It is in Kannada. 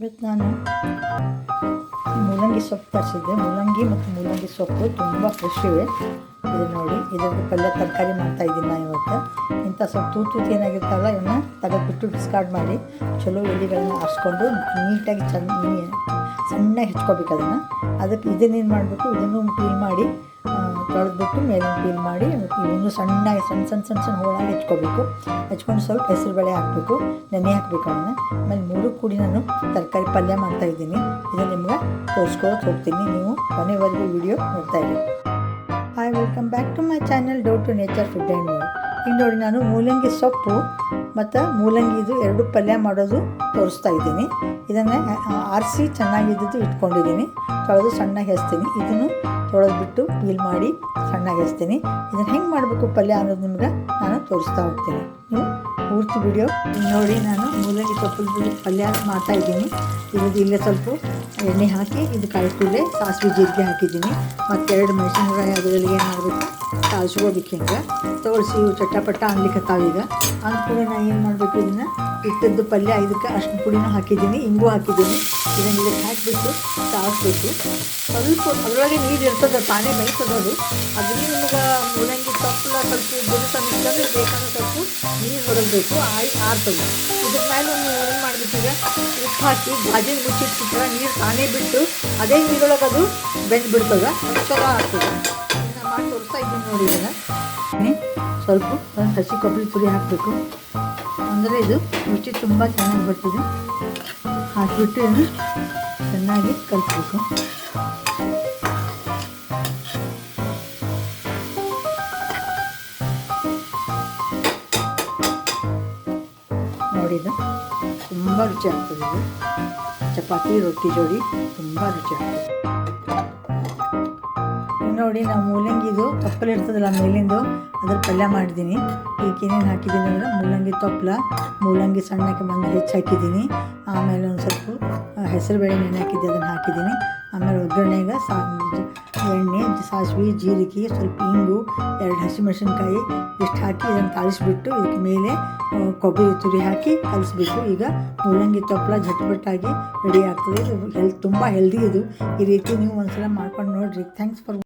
ಇವತ್ತು ನಾನು ಮೂಲಂಗಿ ಸೊಪ್ಪು ತರಿಸಿದ್ದೆ. ಮೂಲಂಗಿ ಮತ್ತು ಮೂಲಂಗಿ ಸೊಪ್ಪು ತುಂಬ ಫ್ರೆಶ್ ಇವೆ. ಇದು ನೋಡಿ ಇದರಲ್ಲಿ ಪಲ್ಯ ತರಕಾರಿ ಮಾಡ್ತಾ ಇದ್ದೀನಿ ನಾನು ಇವತ್ತು. ಇಂಥ ಸೊಪ್ಪು ತೂತು ತೂತು ಏನಾಗಿರ್ತಲ್ಲ ಇವನ್ನ ತೆಗೆದ್ಬಿಟ್ಟು ಡಿಸ್ಕಾರ್ಡ್ ಮಾಡಿ, ಚಲೋ ಎಲೆಗಳನ್ನ ಆರಿಸ್ಕೊಂಡು ನೀಟಾಗಿ ಚೆನ್ನಾಗಿ ಸಣ್ಣಗೆ ಹೆಚ್ಕೋಬೇಕು ಅದನ್ನು. ಅದಕ್ಕೆ ಇದನ್ನೇನು ಮಾಡಬೇಕು, ಇದನ್ನು ಕ್ಲೀನ್ ಮಾಡಿ ತೊಳೆದ್ಬಿಟ್ಟು ಮೇಲೆ ಪೀಲ್ ಮಾಡಿ ಇನ್ನೂ ಸಣ್ಣಗೆ ಸಣ್ಣ ಸಣ್ಣ ಸಣ್ಣ ಸಣ್ಣ ಹೋಳಾಗಿ ಹೆಚ್ಕೋಬೇಕು. ಹೆಚ್ಕೊಂಡು ಸ್ವಲ್ಪ ಹೆಸರು ಬೇಳೆ ಹಾಕಬೇಕು, ನೆನೆ ಹಾಕಬೇಕು ಅವನ್ನ ಆಮೇಲೆ ಮೂರು ಕೂಡಿ ನಾನು ತರಕಾರಿ ಪಲ್ಯ ಮಾಡ್ತಾ ಇದ್ದೀನಿ. ಇದು ನಿಮ್ಗೆ ತೋರಿಸ್ಕೊಳಕ್ಕೆ ಹೋಗ್ತೀನಿ. ನೀವು ಕೊನೆವರೆಗೂ ವಿಡಿಯೋ ನೋಡ್ತಾ ಇರಿ. Hi welcome back to my channel do to nature food and ಈಗ ನೋಡಿ, ನಾನು ಮೂಲಂಗಿ ಸೊಪ್ಪು ಮತ್ತು ಮೂಲಂಗಿದು ಎರಡು ಪಲ್ಯ ಮಾಡೋದು ತೋರಿಸ್ತಾ ಇದ್ದೀನಿ. ಇದನ್ನು ಆರಿಸಿ ಚೆನ್ನಾಗಿದ್ದು ಇಟ್ಕೊಂಡಿದ್ದೀನಿ. ತೊಳೆದು ಸಣ್ಣಗೆ ಹೆಚ್ತೀನಿ ಇದನ್ನು ತೊಳೆದ್ಬಿಟ್ಟು ಪೀಲ್ ಮಾಡಿ ಸಣ್ಣಗೆ ಹೆಚ್ತೀನಿ ಇದನ್ನು ಹೆಂಗೆ ಮಾಡಬೇಕು ಪಲ್ಯ ಅನ್ನೋದು ನಿಮ್ಗೆ ನಾನು ತೋರಿಸ್ತಾ ಹೋಗ್ತೀನಿ. ನೀವು ಪೂರ್ತಿ ವಿಡಿಯೋ ನೋಡಿ ನಾನು ಮೂಲಂಗಿ ಸೊಪ್ಪು ಪಲ್ಯ ಮಾಡ್ತಾ ಇದ್ದೀನಿ. ಇದ್ರದ್ದು ಇಲ್ಲೇ ಸ್ವಲ್ಪ ಎಣ್ಣೆ ಹಾಕಿ ಇದು ಕಾಯಿಪಲ್ಲೆ ಸಾಸಿವೆ ಜೀರಿಗೆ ಹಾಕಿದ್ದೀನಿ. ಮತ್ತು ಎರಡು ಮೆಣಸಿನಕಾಯಿ ಅದರಲ್ಲಿ ಏನು ಮಾಡಬೇಕು? ಕಾಯಿಸ್ಕೋಬೇಕು ಹಿಂಗೆ. ತೋರಿಸಿ ಇವು ಚಟ್ಟಪಟ್ಟ ಅನ್ಲಿಕ್ಕತ್ತಾವ ಈಗ. ಅಂದ್ಕೂಡ ನಾನು ಏನು ಮಾಡಬೇಕು ಇದನ್ನು? ಇಟ್ಟದ್ದು ಪಲ್ಯ, ಇದಕ್ಕೆ ಅಷ್ಟು ಪುಡಿನೂ ಹಾಕಿದ್ದೀನಿ ಹಿಂಗೂ ಹಾಕಿದ್ದೀನಿ. ಇದನ್ನು ಇದಕ್ಕೆ ಹಾಕಿಬಿಟ್ಟು ಸಾಯಿಸ್ಬೇಕು ಸ್ವಲ್ಪ ಅದರೊಳಗೆ ನೀರು ಇರ್ತದೆ, ತಾನೇ ಬೆಳೆಸೋದು ಅದು. ಅದರಲ್ಲಿ ನಿಮಗೆ ಮೂಲಂಗಿ ಸೊಪ್ಪು ಸ್ವಲ್ಪ ಬಿರುಸು ಅನ್ನಿಸ್ತಂದ್ರೆ ಬೇಕಾದ ಸ್ವಲ್ಪ ನೀರು ಹೊರಗಬೇಕು ಆಯ್ತು ಆರ್ತದೆ ಇದ್ರ ಮೇಲೆ ನೀವು ಏನು ಮಾಡಿಬಿಟ್ಟಿದ ಉಪ್ಪು ಹಾಕಿ ಗಾಜಿನ ಮುಚ್ಚಿಟ್ಬಿಟ್ರೆ ನೀರು ತಾನೇ ಬಿಟ್ಟು ಅದೇ ನೀರೊಳಗೆ ಅದು ಬೆಂದು ಬಿಡ್ತದೆ ಚಲೋ ಆಗ್ತದೆ. ಇದನ್ನ ಮಾಡಿ ತೋರಿಸ್ತಾ ಇದ್ದೀನಿ ನೋಡಿ ಸ್ವಲ್ಪ ಒಂದು ಹಸಿ ಕೊಬ್ಬರಿ ಪುಡಿ ಹಾಕಬೇಕು. ಅಂದರೆ ಇದು ರುಚಿ ತುಂಬ ಚೆನ್ನಾಗಿ ಬರ್ತದೆ. ಹಾಕಿಬಿಟ್ಟು ಇದನ್ನು ಚೆನ್ನಾಗಿ ಕಲಿಸ್ಬೇಕು ನೋಡಿದ ತುಂಬ ರುಚಿ ಆಗ್ತದೆ ಇದು. ಚಪಾತಿ, ರೊಟ್ಟಿ ಜೋಡಿ ತುಂಬ ರುಚಿ ಆಗ್ತದೆ. ನೋಡಿ ನಾವು ಮೂಲಂಗಿದು ತಪ್ಪಲೆ ಇರ್ತದಲ್ಲ ಮೇಲಿಂದು, ಅದ್ರ ಪಲ್ಯ ಮಾಡಿದ್ದೀನಿ. ಏನೇನು ಹಾಕಿದ್ದೀನಿ ಅಂದರೆ ಮೂಲಂಗಿ ತಪ್ಪಲ ಮೂಲಂಗಿ ಸಣ್ಣಕ್ಕೆ ಬಂದು ಹೆಚ್ಚು ಹಾಕಿದ್ದೀನಿ. ಆಮೇಲೆ ಒಂದು ಸ್ವಲ್ಪ ಹೆಸರು ಹೆಸರುಬೇಳೆ ನೆನೆ ಅದನ್ನು ಹಾಕಿದ್ದೀನಿ. ಆಮೇಲೆ ಒಗ್ಗರಣೆಗೆ ಸಾ, ಎಣ್ಣೆ, ಸಾಸಿವೆ, ಜೀರಿಗೆ, ಸ್ವಲ್ಪ ಇಂಗು, ಎರಡು ಹಸಿಮೆಣಸಿನ್ಕಾಯಿ ಇಷ್ಟು ಹಾಕಿ ಇದನ್ನು ತಾಳಿಸ್ಬಿಟ್ಟು ಇದಕ್ಕೆ ಮೇಲೆ ಕೊಬ್ಬರಿ ತುರಿ ಹಾಕಿ ಕಲಿಸ್ಬಿಟ್ಟು ಈಗ ಮೂಲಂಗಿ ತೊಪ್ಪಲ ಝಟ್ಪಟ್ಟಾಗಿ ರೆಡಿ ಆಗ್ತದೆ. ಇದು ಹೆಲ್ ತುಂಬ ಹೆಲ್ದಿ ಇದು. ಈ ರೀತಿ ನೀವು ಒಂದ್ಸಲ ಮಾಡ್ಕೊಂಡು ನೋಡಿರಿ. Thanks for